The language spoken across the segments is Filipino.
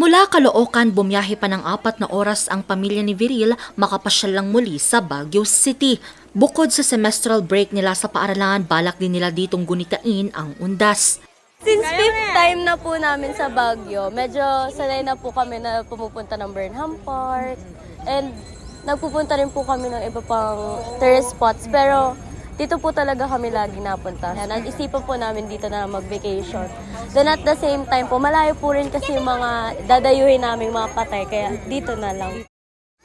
Mula Caloocan, bumiyahe pa ng apat na oras ang pamilya ni Viril makapasyal lang muli sa Baguio City. Bukod sa semestral break nila sa paaralan, balak din nila ditong gunitain ang undas. Since fifth time na po namin sa Baguio, medyo sanay na po kami na pumupunta ng Burnham Park. And nagpupunta rin po kami ng iba pang tourist spots. Pero dito po talaga kami lagi napunta. Nag-isipan po namin dito na mag-vacation. Then at the same time po, malayo po rin kasi yung mga dadayuhin namin mga patay. Kaya dito na lang.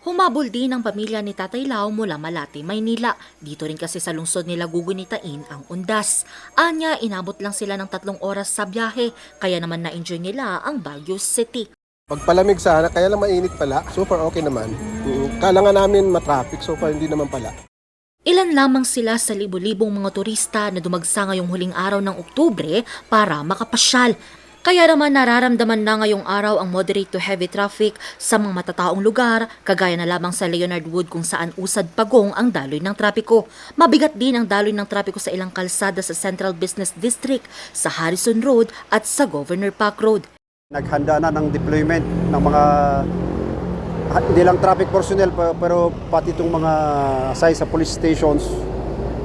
Humabol din ang pamilya ni Tatay Lau mula Malate, Maynila. Dito rin kasi sa lungsod nila gugunitain ang undas. Anya, inabot lang sila ng tatlong oras sa biyahe, kaya naman na-enjoy nila ang Baguio City. Pagpalamig sana, kaya lang mainit pala. So far okay naman. Mm, Kala nga namin matraffic, so far hindi naman pala. Ilan lamang sila sa libo-libong mga turista na dumagsa ngayong huling araw ng Oktubre para makapasyal. Kaya naman nararamdaman na ngayong araw ang moderate to heavy traffic sa mga matataong lugar, kagaya na lamang sa Leonard Wood kung saan usad pagong ang daloy ng trapiko. Mabigat din ang daloy ng trapiko sa ilang kalsada sa Central Business District, sa Harrison Road at sa Governor Park Road. Naghanda na ng deployment ng mga hindi lang traffic personnel pero pati itong mga size sa police stations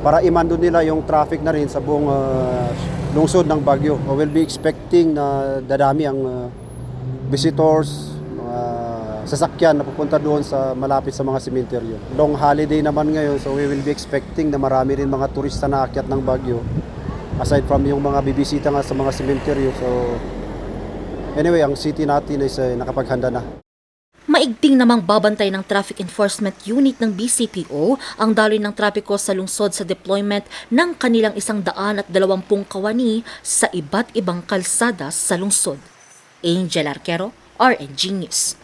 para imando nila yung traffic na rin sa buong ah, lungsod ng Baguio. We will be expecting na dadami ang ah, visitors, mga sasakyan na pupunta doon sa malapit sa mga sementeryo. Long holiday naman ngayon so we will be expecting na marami rin mga turista na akyat ng Baguio aside from yung mga bibisita nga sa mga sementeryo. So Anyway, ang city natin is eh, nakapaghanda na. Maigting namang babantay ng Traffic Enforcement Unit ng BCPO ang daloy ng trapiko sa lungsod sa deployment ng kanilang isang daan at dalawampung kawani sa iba't ibang kalsada sa lungsod. Angel Arquero, RNG News.